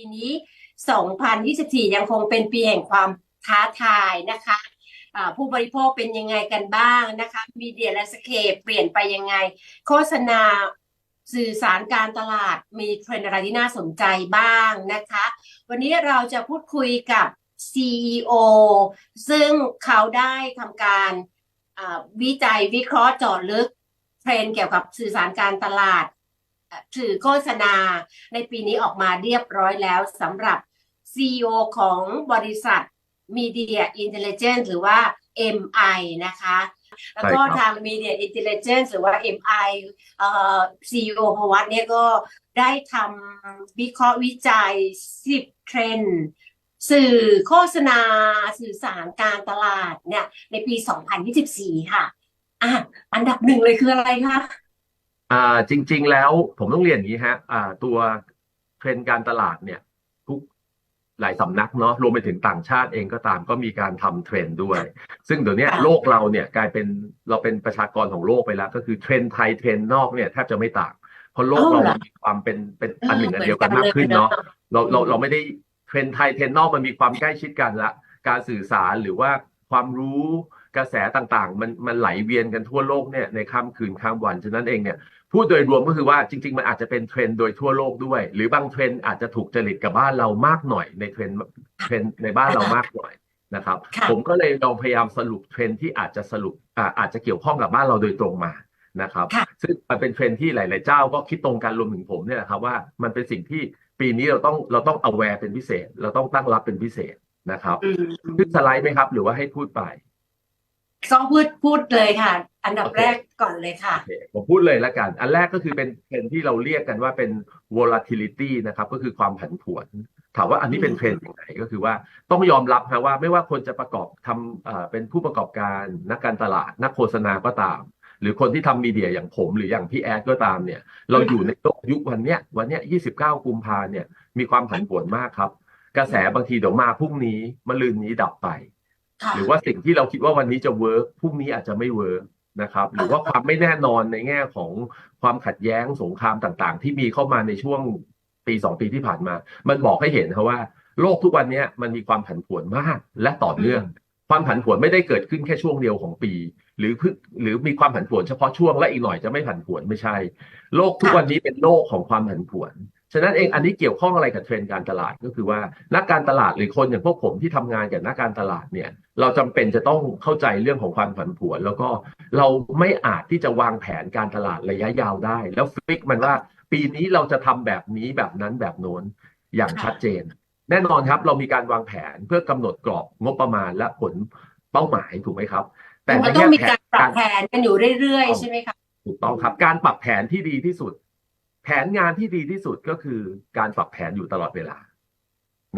ปีนี้ 2024 ยังคงเป็นปีแห่งความท้าทายนะคะผู้บริโภคเป็นยังไงกันบ้างนะคะมีเดียและสเคปเปลี่ยนไปยังไง โฆษณาสื่อสารการตลาดมีเทรนด์อะไรที่น่าสนใจบ้างนะคะ วันนี้เราจะพูดคุยกับ CEO ซึ่งเขาได้ทำการวิจัยวิเคราะห์เจาะลึกเทรนด์เกี่ยวกับสื่อสารการตลาด สื่อโฆษณาในปีนี้ออกมาเรียบร้อยแล้วสำหรับ CEO ของบริษัท Media Intelligence หรือว่า MI นะคะ แล้วก็ใช่ครับทาง Media Intelligence หรือว่า MI เอ่อ CEO พวัตเนี่ยก็ได้ทำวิเคราะห์วิจัย 10 เทรนด์สื่อโฆษณา สื่อสารการตลาดเนี่ยในปี 2024 ค่ะอะอันดับหนึ่งเลยคืออะไรคะ อ่าจริง ๆ แล้วผมต้องเรียนอย่างนี้ฮะอ่าตัวเทรนด์การตลาดเนี่ย ทุกหลายสำนักเนาะรวมไปถึงต่างชาติเองก็ตามก็มีการทำเทรนด์ด้วย ซึ่งเดี๋ยวเนี้ยค่ะโลกเราเนี่ยกลายเป็นเราเป็นประชากรของโลกไปแล้ว ก็คือเทรนด์ไทยเทรนด์นอกเนี่ยแทบจะไม่ต่างเพราะโลกอ้าวเราเหรอมีความเป็นเป็นเอออันหนึ่งอันเดียวกันมากขึ้นเนาะเราเราเราไม่ได้เทรนด์ไทยเทรนด์นอกมันมีความใกล้ชิดกันละการสื่อสารหรือว่าความรู้ กระแสต่างๆ มันมันไหลเวียนกันทั่วโลกเนี่ยในข้ามคืนข้ามวันฉะนั้นเองเนี่ยพูดโดยรวมก็คือว่าจริง ๆ มันอาจจะเป็นเทรนด์โดยทั่วโลกด้วย หรือบางเทรนด์อาจจะถูกจริตกับบ้านเรามากหน่อยในเทรนด์เทรนด์ในบ้านเรามากหน่อยนะครับค่ะผมก็เลยลองพยายามสรุปเทรนด์ที่อาจจะสรุปอ่าอาจจะเกี่ยวข้องกับบ้านเราโดยตรงมานะครับค่ะซึ่งมันเป็นเทรนด์ที่หลาย ๆ เจ้าก็คิดตรงกันรวมถึงผมเนี่ยแหละครับว่ามันเป็นสิ่งที่ปีนี้เราต้องเราต้อง aware เป็นพิเศษ เราต้องตั้งรับเป็นพิเศษนะครับอืมขึ้นสไลด์ไหมครับ หรือว่าให้พูดไป ก็พูดพูดเลยค่ะ อันดับโอเคแรกก่อนเลยค่ะโอเคผมพูดเลยละกัน อันแรกก็คือเป็นเทรนด์ที่เราเรียกกันว่าเป็น volatility นะครับ ก็คือความผันผวน ถามว่าอันนี้เป็นเทรนด์ยังไงก็คือว่าต้องยอมรับนะว่าไม่ว่าคนจะประกอบทำเอ่อเป็นผู้ประกอบการนักการตลาด นักโฆษณาก็ตาม หรือคนที่ทำมีเดียอย่างผมหรืออย่างพี่แอดก็ตามเนี่ย เราอยู่ในโลกยุควันเนี้ยวันเนี้ย29 กุมภาเนี่ยมีความผันผวนมากครับ กระแสบางทีเดี๋ยวมาพรุ่งนี้มะรืนนี้ดับไปค่ะ หรือว่าสิ่งที่เราคิดว่าวันนี้จะเวิร์กพรุ่งนี้อาจจะไม่เวิร์กนะครับ หรือว่าความไม่แน่นอนในแง่ของความขัดแย้งสงครามต่างๆ ที่มีเข้ามาในช่วงปีสองปีที่ผ่านมา มันบอกให้เห็นครับว่าโลกทุกวันนี้มันมีความผันผวนมากและต่อเนื่อง ความผันผวนไม่ได้เกิดขึ้นแค่ช่วงเดียวของปี หรือเพิ่งหรือมีความผันผวนเฉพาะช่วงและอีกหน่อยจะไม่ผันผวนไม่ใช่ โลกทุกวันนี้เป็นโลกของความผันผวน ฉะนั้นเองอันนี้เกี่ยวข้องอะไรกับเทรนด์การตลาดก็คือว่านักการตลาดหรือคนอย่างพวกผมที่ทำงานกับนักการตลาดเนี่ย เราจำเป็นจะต้องเข้าใจเรื่องของความผันผวน แล้วก็เราไม่อาจที่จะวางแผนการตลาดระยะยาวได้ แล้วฟิกมันว่าปีนี้เราจะทำแบบนี้แบบนั้นแบบโน้นอย่างค่ะชัดเจน แน่นอนครับเรามีการวางแผนเพื่อกำหนดกรอบงบประมาณและผลเป้าหมายถูกไหมครับ แต่มันในต้องแง่มีแผการนปรับการแผนกันอยู่เรื่อยๆใช่ไหมคะถูกต้องครับ การปรับแผนที่ดีที่สุด แผนงานที่ดีที่สุดก็คือการปรับแผนอยู่ตลอดเวลา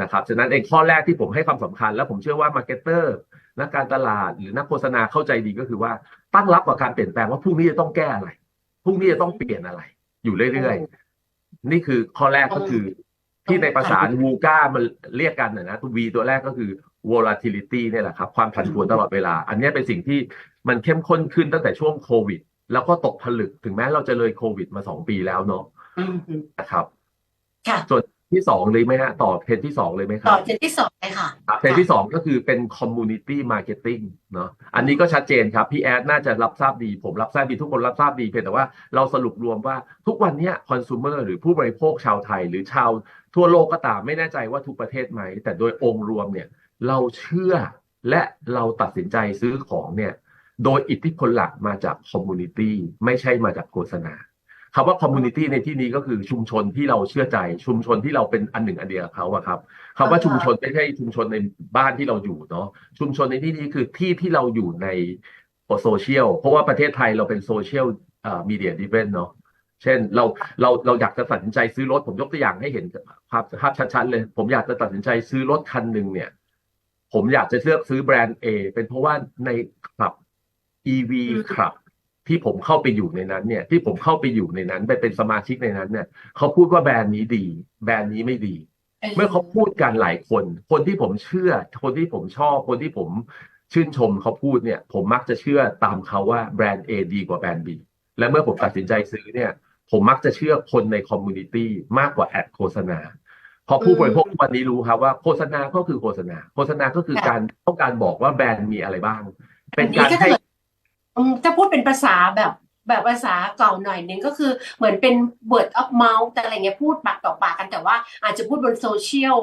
นะครับฉะนั้นเองข้อแรกที่ผมให้ความสำคัญ และผมเชื่อว่ามาร์เก็ตเตอร์นักการตลาดหรือนักโฆษณาเข้าใจดีก็คือว่าตั้งรับกับการเปลี่ยนแปลงว่าพรุ่งนี้จะต้องแก้อะไรพรุ่งนี้จะต้องเปลี่ยนอะไร อยู่เรื่อยๆนี่คือข้อแรกก็คือ ที่ในภาษาวูก้ามันเรียกกันนะนะตัว V ตัวแรกก็คือ volatility เนี่ยแหละครับ ความผันผวนตลอดเวลา อันนี้เป็นสิ่งที่มันเข้มข้นขึ้นตั้งแต่ช่วงโควิด แล้วก็ตกผลึกถึงแม้เราจะเลยโควิดมาสองปีแล้วเนาะอืมนะครับค่ะส่วนที่สองเลยไหมฮะต่อเทรนด์ที่สองเลยไหมคต่รัอบเทรนด์ที่สองเลยค่ะครับเทรนด์ที่สองก็คือเป็น community marketing เนาะอันนี้ก็ชัดเจนครับ พี่แอดน่าจะรับทราบดี ผมรับทราบดีทุกคนรับทราบดีเพียงแต่ว่าเราสรุปรวมว่าทุกวันเนี้ย consumer หรือผู้บริโภคชาวไทย หรือชาวทั่วโลกก็ตามไม่แน่ใจว่าทุกประเทศไหม แต่โดยองค์รวมเนี่ยเราเชื่อและเราตัดสินใจซื้อของเนี่ย โดยอิทธิพลหลักมาจาก community ไม่ใช่มาจากโฆษณาคำว่า community ในที่นี้ก็คือชุมชนที่เราเชื่อใจ ชุมชนที่เราเป็นอันหนึ่งอันเดียวกับเขาอะครับคำว่าชุมชนไม่ใช่ชุมชนในบ้านที่เราอยู่เนาะชุมชนในที่นี้คือที่ที่เราอยู่ในโซเชียลเพราะว่าประเทศไทยเราเป็นโซเชียลมีเดียดิเวนเนาะเช่นเราเราเราอยากจะตัดสินใจซื้อรถผมยกตัวอย่างให้เห็นภาพภาพชัดๆเลย ผมอยากจะตัดสินใจซื้อรถคันหนึ่งเนี่ย ผมอยากจะเลือกซื้อแบรนด์ A เป็นเพราะว่าในคลับ EV อืมคลับ ที่ผมเข้าไปอยู่ในนั้นเนี่ย ที่ผมเข้าไปอยู่ในนั้นไปเป็นสมาชิกในนั้นเนี่ยเขาพูดว่าแบรนด์นี้ดี แบรนด์นี้ไม่ดี เมื่อเขาพูดกันหลายคน คนที่ผมเชื่อ คนที่ผมชอบ คนที่ผมชื่นชมเขาพูดเนี่ย ผมมักจะเชื่อตามเขาว่าแบรนด์ A ดีกว่าแบรนด์ B และเมื่อผมตัดสินใจซื้อเนี่ย ผมมักจะเชื่อคนในคอมมูนิตี้มากกว่าแอดโฆษณาเพอผู้บริโภควันนี้รู้ครับว่าโฆษณาก็คือโฆษณา โฆษณาก็คือค่ะการต้องการบอกว่าแบรนด์มีอะไรบ้าง เป็นอันการนี้ก็ให้ เกิดอืมถ้าพูดเป็นภาษาแบบแบบภาษาเก่าหน่อยหนึงก็คือเหมือนเป็น word of mouth แต่อะไรเงี้ยพูดปากต่อปากกันแต่ว่าอาจจะพูดบนโซเชียล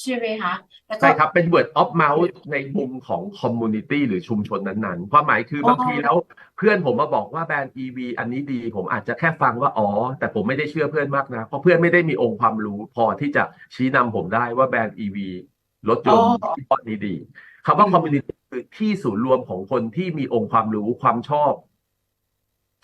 ใช่ไหมคะแล้วก็ใช่ครับ เป็น word of mouth ในมุมของ community หรือชุมชนนั้นๆ ความหมายคืออ๋อบางทีแล้วเพื่อนผมมาบอกว่าแบรนด์ EV อันนี้ดี ผมอาจจะแค่ฟังว่าอ๋อ แต่ผมไม่ได้เชื่อเพื่อนมากนะ เพราะเพื่อนไม่ได้มีองค์ความรู้พอที่จะชี้นำผมได้ว่าแบรนด์ EV รถยนต์ยี่ห้อนี้ดี คำว่า community คือที่ศูนย์รวมของคนที่มีองค์ความรู้ความชอบ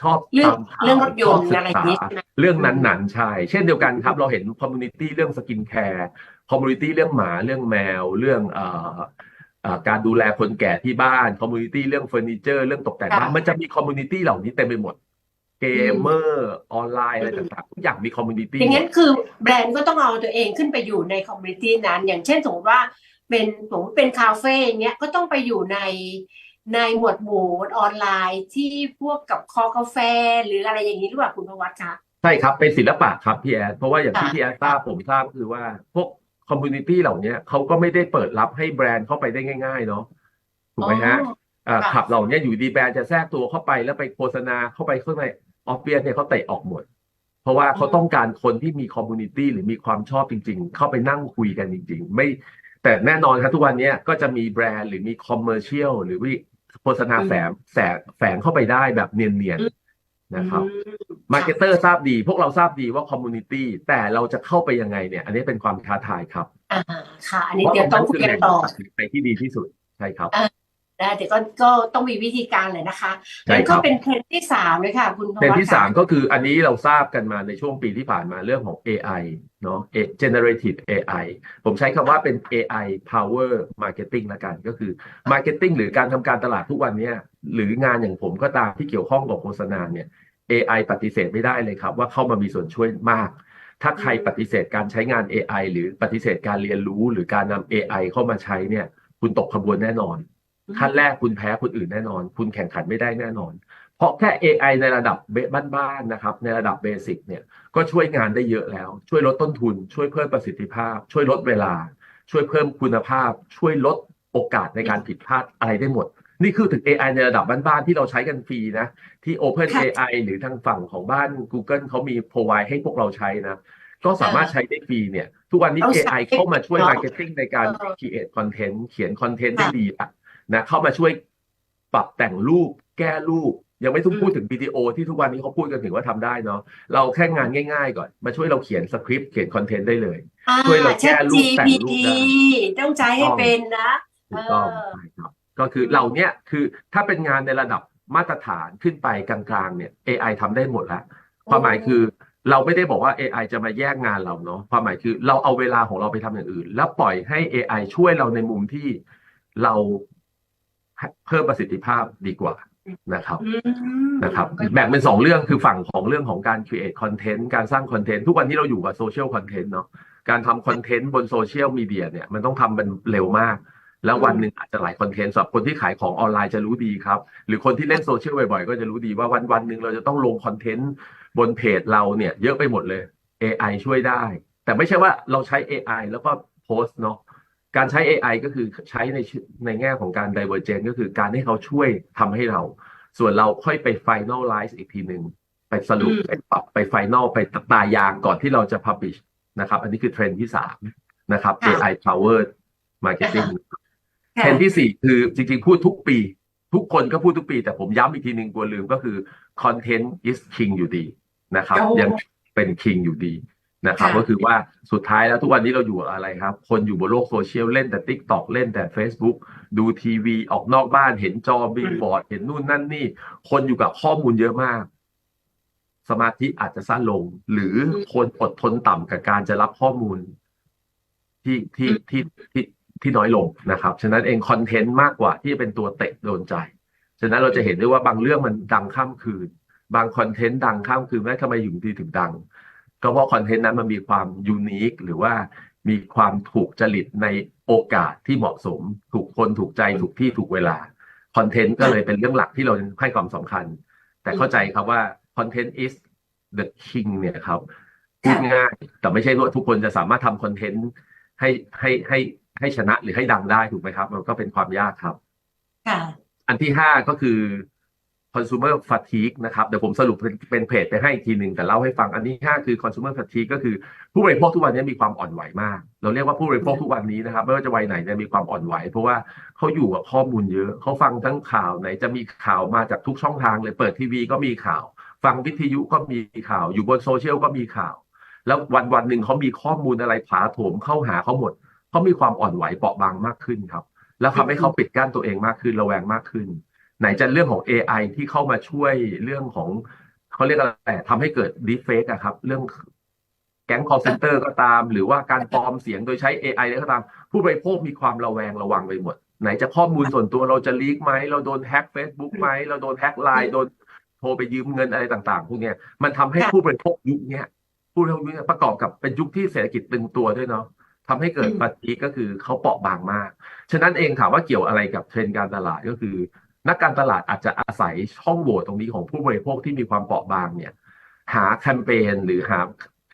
ชอบเรื่องตามข่าวเรื่องรถยนต์ชบศึกอะไรอย่างนี้ษาใช่ไหมเรื่องนั้นๆใช่เช่นเดียวกันครับ เราเห็นคอมมูนิตี้เรื่องสกินแคร์คอมมูนิตี้เรื่องหมาเรื่องแมว เรื่องเอ่อเอ่อการดูแลคนแก่ที่บ้านคอมมูนิตี้เรื่องเฟอร์นิเจอร์เรื่องตกแต่งบ้านค่ะมันจะมีคอมมูนิตี้เหล่านี้เต็มไปหมดเกมเมอร์ออนไลน์อะไรต่างๆทุกอย่างมีคอมมูนิตี้อย่างนั้นคือแบรนด์ก็ต้องเอาตัวเองขึ้นไปอยู่ในคอมมูนิตี้นั้น อย่างเช่นสมมติว่า เป็นสมมติเป็นคาเฟ่อย่างเงี้ยก็ต้องไปอยู่ในในหมวดหมู่ออนไลน์ที่พวกกับคอกาแฟ หรืออะไรอย่างนี้หรือเปล่าคุณพวัตคะใช่ครับเป็นศิลปะครับพี่แอดเพราะว่าอย่างที่ค่ะพี่แอดทราบผมทราบคือว่าพวกคอมมูนิตี้เหล่านี้เขาก็ไม่ได้เปิดรับให้แบรนด์เข้าไปได้ง่าย ๆ เนาะถูกไหมฮะอ่าค่ะขับเหล่านี้อยู่ดีแบรนด์จะแทรกตัวเข้าไปแล้วไปโฆษณาเข้าไปข้างในออฟเฟียเนี่ยเขาเตะออกหมด เพราะว่าเขาต้องการคนที่มีคอมมูนิตี้หรือมีความชอบจริง ๆ เข้าไปนั่งคุยกันจริง ๆ ไม่ แต่แน่นอนครับทุกวันนี้ก็จะมีแบรนด์หรือมีคอมเมอร์เชียลหรือวิโฆษณาอืมแฝงแฝงแฝงเข้าไปได้แบบเนียนอืมๆนะครับอืมมาร์เก็ตเตอร์ทราบดี พวกเราทราบดีว่าคอมมูนิตี้แต่เราจะเข้าไปยังไงเนี่ย อันนี้เป็นความท้าทายครับอ่าค่ะ อันนี้เดี๋ยวต้องคุยกันต่อเพราะตรงนั้นคือแหล่งตัดสินใจที่ดีที่สุดใช่ครับ นะเดี๋ยวก็ก็ต้องมีวิธีการเลยนะคะใช่งั้นครัก็บเป็นเทรนด์ที่สามเลยค่ะ คุณพเทรนวัตด์ที่ค่ะสามก็คืออันนี้เราทราบกันมาในช่วงปีที่ผ่านมาเรื่องของ AI เนาะ A- generative AI ผมใช้คำว่าเป็น AI power marketing ละกันก็คือ marketing หรือการทำการตลาดทุกวันเนี้ยหรืองานอย่างผมก็ตามที่เกี่ยวข้องกับโฆษณาเนี่ย AI ปฏิเสธไม่ได้เลยครับ ว่าเข้ามามีส่วนช่วยมาก ถ้าใครปฏิเสธการใช้งาน AI หรือปฏิเสธการเรียนรู้ หรือการนำ AI เข้ามาใช้เนี่ย คุณตกขบวนแน่นอน ขั้นแรกคุณแพ้คนอื่นแน่นอน คุณแข่งขันไม่ได้แน่นอน เพราะแค่ AI ในระดับเบบ้านๆนะครับ ในระดับเบสิกเนี่ยก็ช่วยงานได้เยอะแล้ว ช่วยลดต้นทุน ช่วยเพิ่มประสิทธิภาพ ช่วยลดเวลา ช่วยเพิ่มคุณภาพ ช่วยลดโอกาสในการผิดพลาดอะไรได้หมด นี่คือถึง AI ในระดับบ้านๆที่เราใช้กันฟรีนะ ที่ Open ค่ะ AI หรือทางฝั่งของบ้าน Google เขามี provide ให้พวกเราใช้นะก็สามารถใช้ได้ฟรีเนี่ย ทุกวันนี้ต้องใช้ AI เข้ามาช่วยเนอะ marketing ในการเออ create content เขียน content ได้ค่ะดีอะ นะเข้ามาช่วยปรับแต่งรูปแก้รูป ยังไม่ต้องพูดถึงวิดีโอที่ทุกวันนี้เขาพูดกันถึงว่าทำได้เนาะเราแค่งานง่าย ๆ ก่อน มาช่วยเราเขียนสคริปต์เขียนคอนเทนต์ได้เลยอ่าช่วยเราแก้รูปแต่งรูป ChatGPT ได้ต้องใช้ให้เป็นนะถูกต้องเออใช่ครับก็คือเหล่าเนี้ยคือถ้าเป็นงานในระดับมาตรฐานขึ้นไปกลางๆเนี่ย AI ทำได้หมดแล้วความหมายคือเราไม่ได้บอกว่า AI จะมาแย่งงานเราเนาะความหมายคือเราเอาเวลาของเราไปทำอย่างอื่น แล้วปล่อยให้ AI ช่วยเราในมุมที่เรา เพิ่มประสิทธิภาพดีกว่านะครับอืมนะครับแบ่งเป็นสองเรื่องคือฝั่งของเรื่องของการ create content การสร้างคอนเทนต์ทุกวันนี้เราอยู่กับโซเชียลคอนเทนต์เนาะการทำคอนเทนต์บนโซเชียลมีเดียเนี่ยมันต้องทำมันเร็วมาก แล้ววันหนึ่งอาจจะหลายคอนเทนต์สำหรับคนที่ขายของออนไลน์จะรู้ดีครับ หรือคนที่เล่นโซเชียลบ่อยๆ ก็จะรู้ดีว่าวันวันๆหนึ่งเราจะต้องลงคอนเทนต์บนเพจเราเนี่ย เยอะไปหมดเลย AI ช่วยได้ แต่ไม่ใช่ว่าเราใช้ AI แล้วก็โพสต์เนาะ การใช้ AI ก็คือใช้ในชื่อในแง่ของการ divergent ก็คือการให้เขาช่วยทำให้เรา ส่วนเราค่อยไป finalize อีกทีหนึ่งไปสรุปอืมไปปรับไป final ไปตายางก่อนที่เราจะ publish นะครับ อันนี้คือเทรนด์ที่สามนะครับค่ะ AI powered marketing ค่ะเทรนด์ที่สี่คือจริงๆ พูดทุกปี ทุกคนก็พูดทุกปี แต่ผมย้ำอีกทีหนึ่งกลัวลืมก็คือ content is king อยู่ดีนะครับโอ้ยังเป็น king อยู่ดี นะครับค่ะก็คือว่าสุดท้ายแล้วทุกวันนี้เราอยู่กับอะไรครับ คนอยู่บนโลกโซเชียลเล่นแต่ TikTok เล่นแต่ Facebook ดูทีวีออกนอกบ้านเห็นจอบิลบอร์ดเห็นนู่นนั่นนี่ คนอยู่กับข้อมูลเยอะมาก สมาธิอาจจะสั้นลง หรือคนอดทนต่ำกับการจะรับข้อมูล ที่ที่ที่ที่ที่น้อยลงนะครับ ฉะนั้นเองคอนเทนต์มากกว่าที่จะเป็นตัวเตะโดนใจ ฉะนั้นเราจะเห็นได้ว่าบางเรื่องมันดังข้ามคืน บางคอนเทนต์ดังข้ามคืนแม้ทำไมอยู่ดีถึงดัง ก็เพราะคอนเทนต์นั้นมันมีความยูนิคหรือว่ามีความถูกจริตในโอกาสที่เหมาะสม ถูกคนถูกใจถูกที่ถูกเวลาคอนเทนต์ก็เลยเป็นเรื่องหลักที่เราให้ความสำคัญ แต่เข้าใจครับว่า content is the king เนี่ยครับพูดง่ายแต่ไม่ใช่ว่าทุกคนจะสามารถทำคอนเทนต์ให้ให้ให้ให้ชนะหรือให้ดังได้ถูกไหมครับ มันก็เป็นความยากครับค่ะอันที่ห้าก็คือ consumer fatigue นะครับเดี๋ยวผมสรุปเป็นเพจไปให้อีกทีหนึ่งแต่เล่าให้ฟังอันที่ห้าคือ consumer fatigue ก็คือผู้บริโภคทุกวันนี้มีความอ่อนไหวมาก เราเรียกว่าผู้บริโภคทุกวันนี้นะครับไม่ว่าจะวัยไหนเนี่ยมีความอ่อนไหว เพราะว่าเขาอยู่กับข้อมูลเยอะเขาฟังทั้งข่าวไหนจะมีข่าวมาจากทุกช่องทางเลยเปิดทีวีก็มีข่าว ฟังวิทยุก็มีข่าว อยู่บนโซเชียลก็มีข่าว แล้ววันวันหนึ่งเขามีข้อมูลอะไรผาโถมเข้าหาเขาหมดเขามีความอ่อนไหวเปราะบางมากขึ้นครับ แล้วทำให้เขาปิดกั้นตัวเองมากขึ้นระแวงมากขึ้น ไหนจะเรื่องของ AI ที่เข้ามาช่วยเรื่องของเขาเรียกอะไรทำให้เกิด deepfake อะครับ เรื่องแก๊ง call center ก็ตาม หรือว่าการปลอมเสียงโดยใช้ AI อะไรก็ตาม ผู้บริโภคมีความระแวงระวังไปหมด ไหนจะข้อมูลส่วนตัวเราจะลีกไหม เราโดนแฮ็ก Facebook ไหม เราโดนแฮ็กไลน์โดนโทรไปยืมเงินอะไรต่าง ๆ พวกเนี้ยมันทำให้ค่ะผู้บริโภคยุคเนี้ยผู้บริโภคยุคเนี้ยประกอบกับเป็นยุคที่เศรษฐกิจตึงตัวด้วยเนาะทำให้เกิดอืมปฏิก็คือเขาเปราะบางมาก ฉะนั้นเองถามว่าเกี่ยวอะไรกับเทรนด์การตลาดก็คือ นักการตลาดอาจจะอาศัยช่องโหว่ตรงนี้ของผู้บริโภคที่มีความเปราะบางเนี่ย หาแคมเปญหรือหา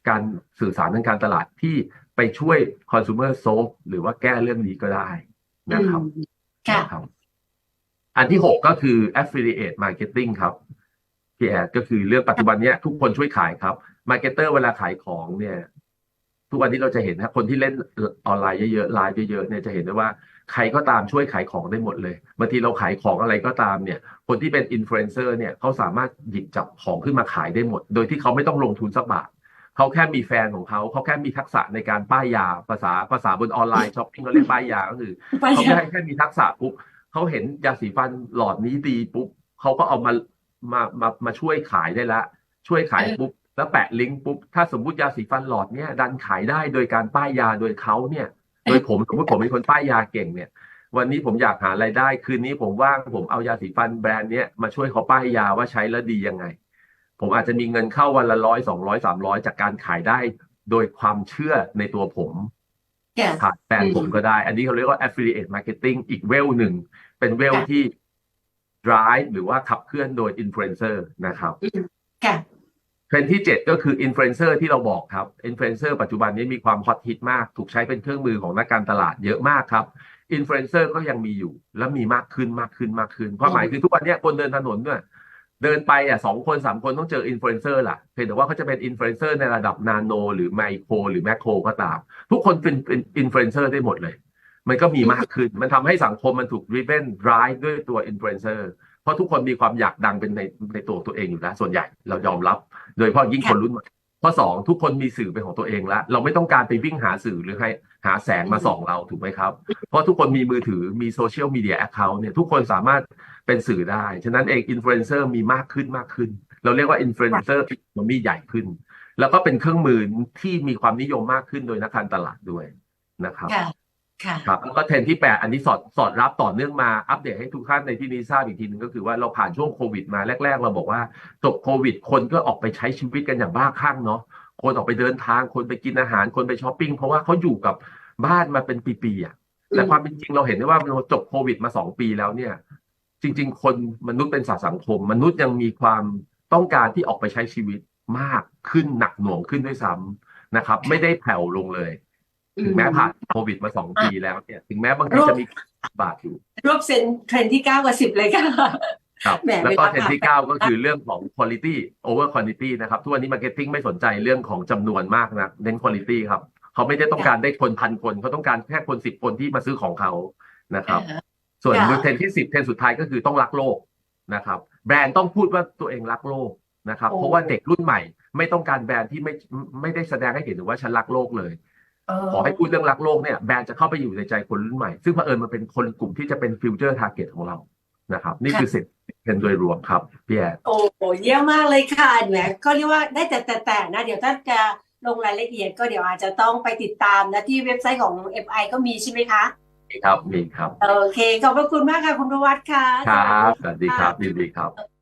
การสื่อสารทางการตลาดที่ไปช่วย consumer solve หรือว่าแก้เรื่องนี้ก็ได้นะครับอืมค่ะนะครับอันที่หกก็คือ affiliate marketing ครับพี่แอดก็คือเรื่องปัจจุบันเนี้ยทุกคนช่วยขายครับมาร์เก็ตเตอร์เวลาขายของเนี่ย ทุกวันนี้เราจะเห็นนะคนที่เล่นออนไลน์เยอะๆไลฟ์เยอะๆเนี่ยจะเห็นได้ว่า ใครก็ตามช่วยขายของได้หมดเลยบางทีเราขายของอะไรก็ตามเนี่ย คนที่เป็นอินฟลูเอนเซอร์เนี่ยเขาสามารถหยิบจับของขึ้นมาขายได้หมด โดยที่เขาไม่ต้องลงทุนสักบาทเขาแค่มีแฟนของเขาเขาแค่มีทักษะในการป้ายยาภาษาภาษาบนออนไลน์ช้อปปิ้งเขาเรียกป้ายยาก็คือไปเขาค่ะแค่แค่มีทักษะปุ๊บเขาเห็นยาสีฟันหลอดนี้ดีปุ๊บเขาก็เอามามามามาช่วยขายได้ละ ช่วยขายปุ๊บแล้วแปะลิงก์ปุ๊บถ้าสมมติยาสีฟันหลอดเนี่ยดันขายได้โดยการป้ายยาโดยเขาเนี่ย โดยผมสมมติผมเป็นคนป้ายยาเก่งเนี่ย วันนี้ผมอยากหารายได้ คืนนี้ผมว่างผมเอายาสีฟันแบรนด์เนี้ยมาช่วยเขาป้ายยาว่าใช้แล้วดียังไง ผมอาจจะมีเงินเข้าวันละร้อยสองร้อยสามร้อยจากการขายได้โดยความเชื่อในตัวผมค่ะผ่านแบรนอืด์มผมก็ได้ อันนี้เขาเรียกว่า affiliate marketing อีกเวลหนึ่ง เป็นเวลค่ะที่ drive หรือว่าขับเคลื่อนโดย influencer นะครับอืมค่ะเท รนด์ที่ 7 ก็คือ influencer ที่เราบอกครับ influencer ปัจจุบันนี้มีความฮอตฮิตมาก ถูกใช้เป็นเครื่องมือของนักการตลาดเยอะมากครับ influencer ก็ยังมีอยู่ และมีมากขึ้นมากขึ้นมากขึ้นความหมายคือทุกวันนี้คนเดินถนนเนี่ยเดินไปอะสองคนสามคนต้องเจออินฟลูเอนเซอร์ล่ะเพียงแต่ว่าเขาจะเป็นอินฟลูเอนเซอร์ในระดับนาโน หรือไมโคร หรือแมคโครก็ตาม ทุกคนเป็นอินฟลูเอนเซอร์ได้หมดเลย มันก็มีมากขึ้น มันทำให้สังคมมันถูก driven drive ด้วยตัวอินฟลูเอนเซอร์เพราะทุกคนมีความอยากดังเป็นในในตัวตัวเองอยู่แล้ว ส่วนใหญ่เรายอมรับ โดยเฉพาะยิ่งคนรุ่นใหม่ข้อสองทุกคนมีสื่อเป็นของตัวเองแล้วเราไม่ต้องการไปวิ่งหาสื่อหรือให้หาแสงมาส่องเราถูกไหมครับ เพราะทุกคนมีมือถือมีโซเชียลมีเดียแอคเคาท์เนี่ยทุกคนสามารถเป็นสื่อได้ ฉะนั้นเองอินฟลูเอนเซอร์มีมากขึ้นมากขึ้น เราเรียกว่าอินฟลูเอนเซอร์มันมีใหญ่ขึ้น แล้วก็เป็นเครื่องมือที่มีความนิยมมากขึ้นโดยนักการตลาดด้วยนะครับ ค่ะค่ะครับแล้วก็เทรนด์ที่ 8 อันนี้สอดสอดรับต่อเนื่องมาอัปเดตให้ทุกท่านในที่นี้ทราบอีกทีหนึงก็คือว่าเราผ่านช่วงโควิดมาแรก ๆ เราบอกว่าจบโควิด คนก็ออกไปใช้ชีวิตกันอย่างบ้าคลั่งเนาะคนออกไปเดินทางคนไปกินอาหารคนไปช้อปปิ้งเพราะว่าเขาอยู่กับบ้านมาเป็นปีๆอะแต่ความเป็นจริงเราเห็นได้ว่าเราจบโควิดมาสองปีแล้วเนี่ย จริง ๆ คนมนุษย์เป็นสัตว์สังคม มนุษย์ยังมีความต้องการที่ออกไปใช้ชีวิตมากขึ้นหนักหน่วงขึ้นด้วยซ้ำนะครับ ไม่ได้แผ่วลงเลย ถึงแม้ผ่านโควิดมาสองปีแล้วเนี่ย ถึงแม้บางทีจะมีบาทอยู่ รวบเซ็นเทรนด์ที่เก้ากับสิบเลยค่ะครับแหมแล้วก็เวลาเทรนด์ที่ผ่านไป9ก็คือเรื่องของ quality over quantity นะครับ ทุกวันนี้ marketing ไม่สนใจเรื่องของจำนวนมากนะเน้น quality ครับ เขาไม่ได้ต้องการได้คนพันคนเขาต้องการแค่คนสิบคนที่มาซื้อของเขานะครับอ่าส่วนค่ะเทรนด์ที่10เทรนด์สุดท้ายก็คือต้องรักโลกนะครับ แบรนด์ต้องพูดว่าตัวเองรักโลกนะครับโอ้เพราะว่าเด็กรุ่นใหม่ ไม่ต้องการแบรนด์ที่ไม่ไม่ได้แสดงให้เห็นถึงว่าฉันรักโลกเลยเออ ขอให้พูดเรื่องรักโลกเนี่ยแบรนด์จะเข้าไปอยู่ในใจคนรุ่นใหม่ ซึ่งเผอิญมันเป็นคนกลุ่มที่จะเป็นฟิวเจอร์ทาร์เก็ตของเรานะครับ นี่คือสิบเป็นโดยรวมครับพี่แอนโอ้โหเยี่ยมมากเลยค่ะแหมก็เรียกว่าได้แต่แต่แต่นะ เดี๋ยวถ้าจะลงรายละเอียดก็เดี๋ยวอาจจะต้องไปติดตามนะที่เว็บไซต์ของ FI ก็มีใช่ไหมคะครับมีครับ โอเค ขอบพระคุณมากค่ะ คุณประวัติค่ะ ครับ สวัสดีสวัสดีครับยินดีครับ